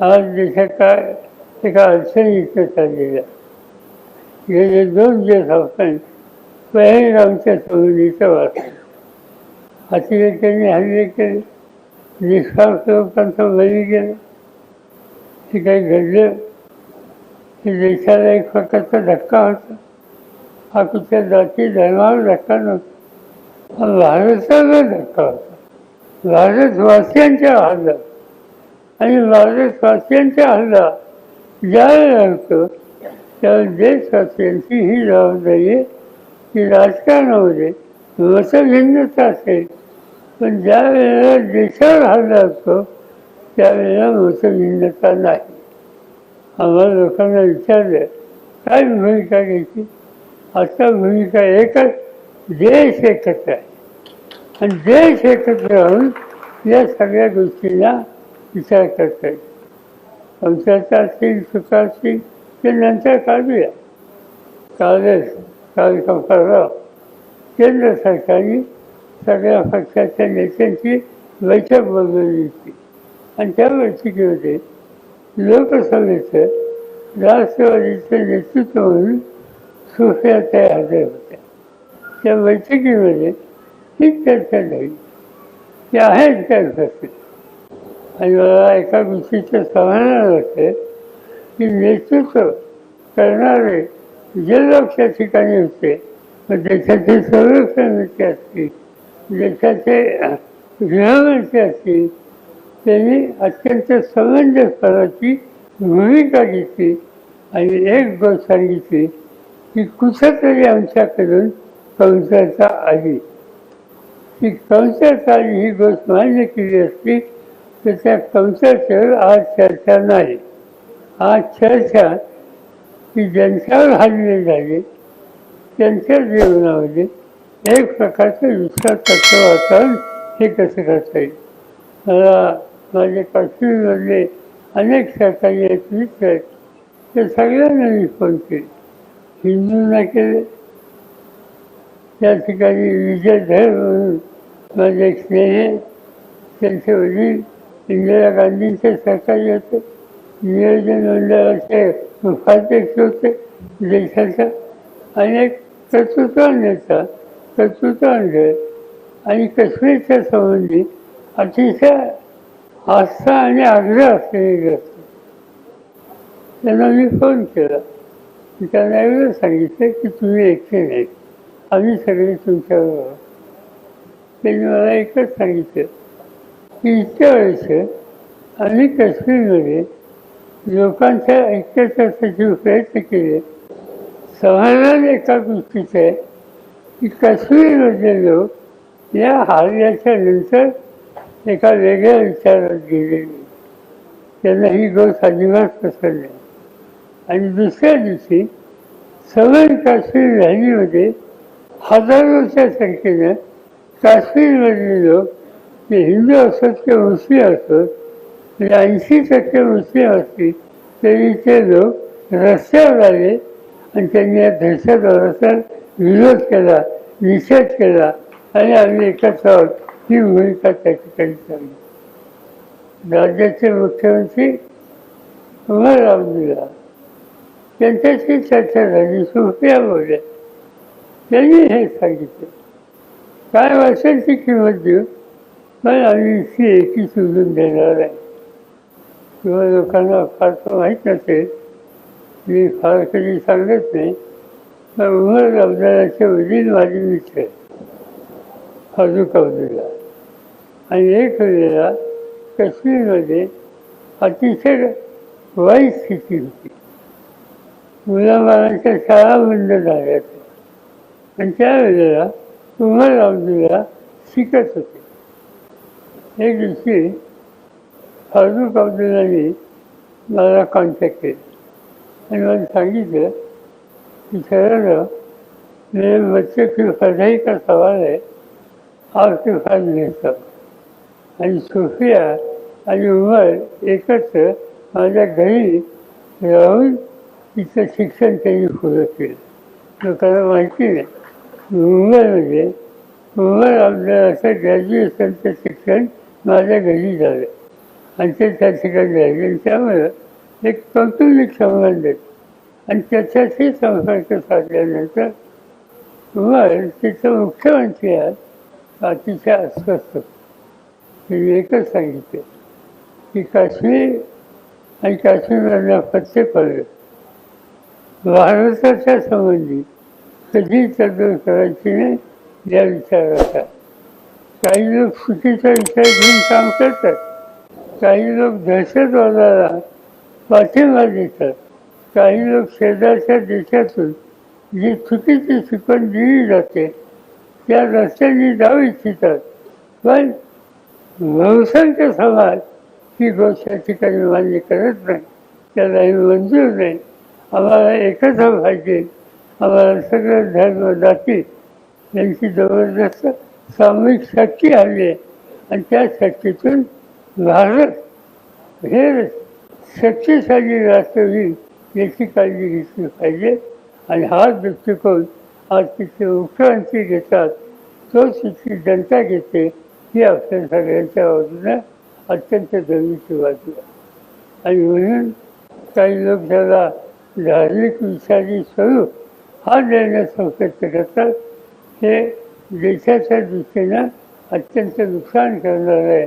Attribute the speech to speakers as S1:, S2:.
S1: आज देशाचा एका अडचणीचं चाललेला गेले दोन दिवस आपण पहिलगावच्या सवलीचं वाचलं अतिरेक्यांनी हल्ले केले. निष्काळक लोकांचं बळी गेलं. हे काही घडलं? हे देशाला एक प्रकारचा धक्का होता. हा कुठल्या जाती धर्मावर धक्का नव्हता. हा भारताला धक्का होता. भारतवासियांच्या हल्ला आणि भारतवासियांच्या हल्ला ज्यावेळेला त्या त्यावेळेस देशवासियांची ही जबाबदारी आहे की राजकारणामध्ये मतभिन्नता असेल. पण ज्या वेळेला देशावर हल्ला असतो त्यावेळेला मतभिन्नता नाही. आम्हाला लोकांना विचारलं काय भूमिका घ्यायची? आता भूमिका एकच देश एकत्र आहे. आणि देश एकत्र राहून या सगळ्या गोष्टींना विचार करता येईल. संसाराचा असतील सुखा असतील ते नंतर काढूया. कालच काल परवा केंद्र सरकारने सगळ्या पक्षाच्या नेत्यांची बैठक बोलवली होती. आणि त्या बैठकीमध्ये लोकसभेचं राष्ट्रवादीचं नेतृत्व म्हणून सुफिया त्या हजर होत्या. त्या बैठकीमध्ये ही चर्चा झाली. की आहेत काय आणि मला एका गोष्टीचं समाधान वाटतं की नेतृत्व करणारे जे लोक त्या ठिकाणी होते मग देशाचे संरक्षण मंत्री असतील देशाचे गृहमंत्री असतील त्यांनी अत्यंत समंजसपणाची भूमिका घेतली आणि एक गोष्ट सांगितली की कुठंतरी आमच्याकडून कंसाचा आली. ती कंसाचा आली ही गोष्ट मान्य केली असती तर त्या आज चर्चा नाही. आज चर्चा की ज्यांच्यावर हल्ले झाले. त्यांच्या जीवनामध्ये एक प्रकारचं विश्वासाचं वातावरण हे कसं करता येईल? मला माझे काश्मीरमधले अनेक सरकारी आहेत मित्र आहेत. ते सगळ्यांना मी फोन केले. हिंदूंना केले. त्या ठिकाणी विजय धर म्हणून माझे स्नेह त्यांचे वडील इंदिरा गांधींचे सरकार होते नियोजन मंडळाचे उपाध्यक्ष होते देशाचा अनेक कर्तृत्वान नेता कर्तृत्वान आणि काश्मीरच्या संबंधी अतिशय आस्था आणि आग्रह असलेले ग्रस्त त्यांना मी फोन केला. त्यांना एवढं सांगितलं की तुम्ही एकटे नाही आम्ही सगळे तुमच्याबरोबर. त्यांनी मला एकच सांगितलं. की इतक्या वर्ष आणि काश्मीरमध्ये लोकांच्या ऐक्यतेसाठी प्रयत्न केले. समाधान एका गोष्टीचं आहे की काश्मीरमधले लोक या हल्ल्याच्या नंतर एका वेगळ्या विचारात गेलेले त्यांना ही गोष्ट अजिबात पसरली आणि दुसऱ्या दिवशी सवय काश्मीर रॅलीमध्ये हजारोच्या संख्येनं काश्मीरमधले लोक ते हिंदू असत ते मुस्लिम असत म्हणजे ऐंशी टक्के मुस्लिम असतील तरी ते लोक रस्त्यावर आले आणि त्यांनी या दहशतवादाचा विरोध केला निषेध केला आणि आम्ही एकत्र आहोत ही भूमिका त्या ठिकाणी चालली. राज्याचे मुख्यमंत्री कुमार अब्दुल्ला त्यांच्याशी चर्चा झाली सुफिया बोलल्या त्यांनी हे सांगितलं. काय वर्षांची किंमत देऊ? नाही आम्ही इतकी एकी शोधून देणार. आहे किंवा लोकांना फारसं माहीत नसेल मी फार कधी सांगत नाही तर उमर अब्दुल्लाचे वडील माझे मित्र. फारूक अब्दुल्ला आणि एक वेळेला काश्मीरमध्ये अतिशय वाईट स्थिती होती. मुलाबाळांच्या शाळा बंद झाल्या आणि त्यावेळेला उमर अब्दुल्ला शिकत होते. हे दिवशी फारुख अब्दुल्लाने मला कॉन्टॅक्ट केला. आणि मला सांगितलं की सर मेरे बच्चे की पढ़ाई का सवाल है आपके पास लेता आणि सोफिया आणि उमर एकत्र माझ्या घरी राहून तिचं शिक्षण त्यांनी पुरं केलं. लोकांना माहिती नाही. मुंबईमध्ये म्हणजे, मुंबई असं ग्रॅज्युएशनचं शिक्षण माझ्या घरी झाले. आणि ते त्या ठिकाणी राहिले त्यामुळे एक कौटुंबिक संबंध आहे. आणि त्याच्याशी संपर्क साधल्यानंतर मग तिथं मुख्यमंत्री आहात अतिशय अस्वस्थ. मी एकच सांगितले. की काश्मीर आणि काश्मीरला पत्ते पडले. भारताच्या संबंधी कधी तडजोड करायची नाही या विचाराचा काही लोक चुकीचा विचार घेऊन काम करतात. काही लोक दहशतवादाला पाठिंबा देतात. काही लोक शेजारच्या देशातून जी चुकीची शिकवण दिली जाते त्या रस्त्याने जाऊ इच्छितात. पण बहुसंख्य समाज ही गोष्ट या ठिकाणी मान्य करत नाही. त्यालाही मंजूर नाही. आम्हाला एकच पाहिजे आम्हाला सगळं धर्म जाती यांची जबरदस्त सामूहिक शक्ती आली आहे. आणि त्या शक्तीतून भारत हे शक्तिशाली राष्ट्र होईल याची काळजी घेतली पाहिजे. आणि हा दृष्टिकोन आज तिथे मुख्यमंत्री घेतात तो तिथली जनता घेते. ही आपल्या सगळ्यांच्या बाजूने अत्यंत जमीची बाजू आहे. आणि म्हणून काही लोक त्याला धार्मिक विचारी स्वरूप हा देण्यास प्रयत्न करतात हे देशाच्या दृष्टीनं अत्यंत नुकसान करणारं आहे.